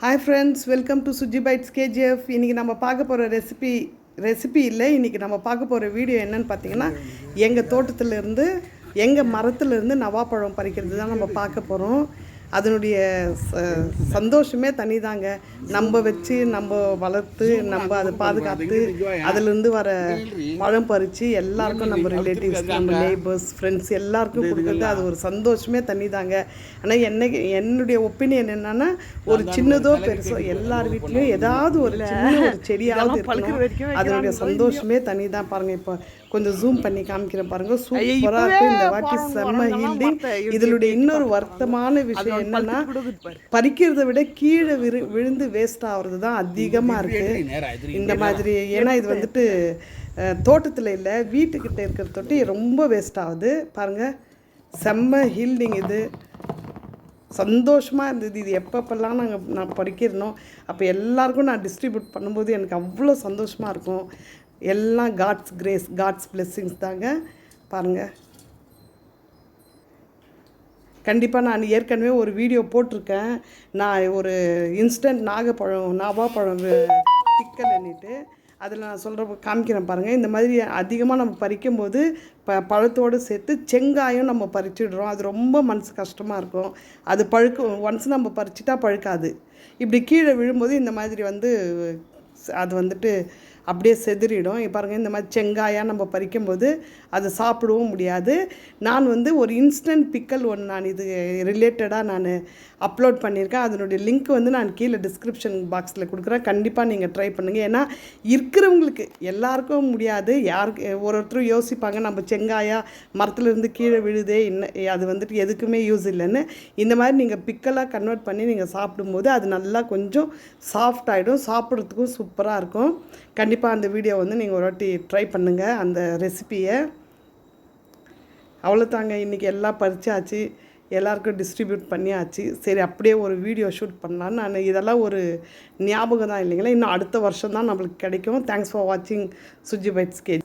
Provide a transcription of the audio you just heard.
Hi friends welcome to Suji bites KGF இன்றைக்கி நம்ம பார்க்க போகிற ரெசிபி ரெசிபி இல்லை இன்றைக்கி நம்ம பார்க்க போகிற வீடியோ என்னன்னு பார்த்தீங்கன்னா எங்கள் தோட்டத்திலேருந்து எங்கள் மரத்துலேருந்து நவாப்பழம் பறிக்கிறது தான் நம்ம பார்க்க போகிறோம் அதனுடைய சந்தோஷமே தனிதாங்க. நம்ம வச்சு நம்ம வளர்த்து நம்ம அதை பாதுகாத்து அதுலேருந்து வர பழம் பறித்து எல்லாருக்கும் நம்ம ரிலேட்டிவ்ஸ் நம்ம நெய்பர்ஸ் ஃப்ரெண்ட்ஸ் எல்லாருக்கும் கொடுக்குறது அது ஒரு சந்தோஷமே தனிதாங்க. ஆனால் என்னைக்கு என்னுடைய ஒப்பீனியன் என்னன்னா ஒரு சின்னதோ பெருசோ எல்லார் வீட்லேயும் ஏதாவது ஒரு சின்ன ஒரு செடியாவது இருக்கணும். அதனுடைய சந்தோஷமே தனி தான் பாருங்க. இப்போ கொஞ்சம் ஜூம் பண்ணி காமிக்கிறேன் பாருங்க. சூப்பராக இருக்கும் இந்த வாட்டி செம்ம ஹீல்டிங் இதனுடைய இன்னொரு வருத்தமான விஷயம் என்னன்னா பறிக்கிறதை விட கீழே விரு விழுந்து வேஸ்ட் ஆகுறது தான் அதிகமாக இருக்கு. இந்த மாதிரி ஏன்னா இது வந்துட்டு தோட்டத்தில் இல்லை வீட்டுக்கிட்ட இருக்கிற தொட்டி ரொம்ப வேஸ்ட் ஆகுது. பாருங்க செம்ம ஹீல்டிங் இது. சந்தோஷமாக இருந்தது. இது எப்பப்பெல்லாம் நாங்கள் நான் படிக்கிறனோ அப்போ எல்லாருக்கும் நான் டிஸ்ட்ரிபியூட் பண்ணும்போது எனக்கு அவ்வளோ சந்தோஷமாக இருக்கும். எல்லாம் காட்ஸ் கிரேஸ் காட்ஸ் blessings தாங்க. பாருங்கள் கண்டிப்பாக நான் ஏற்கனவே ஒரு வீடியோ போட்டிருக்கேன். நான் ஒரு இன்ஸ்டன்ட் நாகப்பழம் நாவாப்பழம் பிக்கல் எண்ணிட்டு அதில் நான் சொல்கிற காமிக்கிறேன் பாருங்கள் இந்த மாதிரி அதிகமாக நம்ம பறிக்கும்போது ப பழத்தோடு சேர்த்து செங்காயம் நம்ம பறிச்சிடுறோம். அது ரொம்ப மனசு கஷ்டமாக இருக்கும். அது பழுக்க ஒன்ஸ் நம்ம பறிச்சிட்டா பழுக்காது. இப்படி கீழே விழும்போது இந்த மாதிரி வந்து அது வந்துட்டு அப்படியே செதறிடும் பாருங்கள் இந்த மாதிரி செங்காயாக நம்ம பறிக்கும்போது அதை சாப்பிடவும் முடியாது. நான் வந்து ஒரு இன்ஸ்டன்ட் பிக்கல் ஒன்று நான் இது ரிலேட்டடாக நான் அப்லோட் பண்ணியிருக்கேன். அதனுடைய லிங்க் வந்து நான் கீழே டிஸ்கிரிப்ஷன் பாக்ஸில் கொடுக்குறேன். கண்டிப்பாக நீங்கள் ட்ரை பண்ணுங்கள் ஏன்னா இருக்கிறவங்களுக்கு எல்லாருக்கும் முடியாது. யாருக்கு ஒரு ஒருத்தரும் யோசிப்பாங்க நம்ம செங்காயாக மரத்துலேருந்து கீழே விழுதே இன்ன அது வந்துட்டு எதுக்குமே யூஸ் இல்லைன்னு. இந்த மாதிரி நீங்கள் பிக்கலாக கன்வெர்ட் பண்ணி நீங்கள் சாப்பிடும்போது அது நல்லா கொஞ்சம் சாஃப்ட் ஆகிடும் சாப்பிட்றதுக்கும் சூப்பராக இருக்கும். கண்டிப்பாக அந்த வீடியோ வந்து நீங்கள் ஒரு வாட்டி ட்ரை பண்ணுங்கள் அந்த ரெசிப்பியை அவ்வளோதாங்க இன்றைக்கி எல்லாம் பறிச்சாச்சு. எல்லாருக்கும் டிஸ்ட்ரிபியூட் பண்ணியாச்சு. சரி அப்படியே ஒரு வீடியோ ஷூட் பண்ணலான்னு நான் இதெல்லாம் ஒரு ஞாபகம் தான் இல்லைங்களா? இன்னும் அடுத்த வருஷம் தான் நம்மளுக்கு கிடைக்கும். தேங்க்ஸ் ஃபார் வாட்சிங் சுஜி பைட்ஸ் கே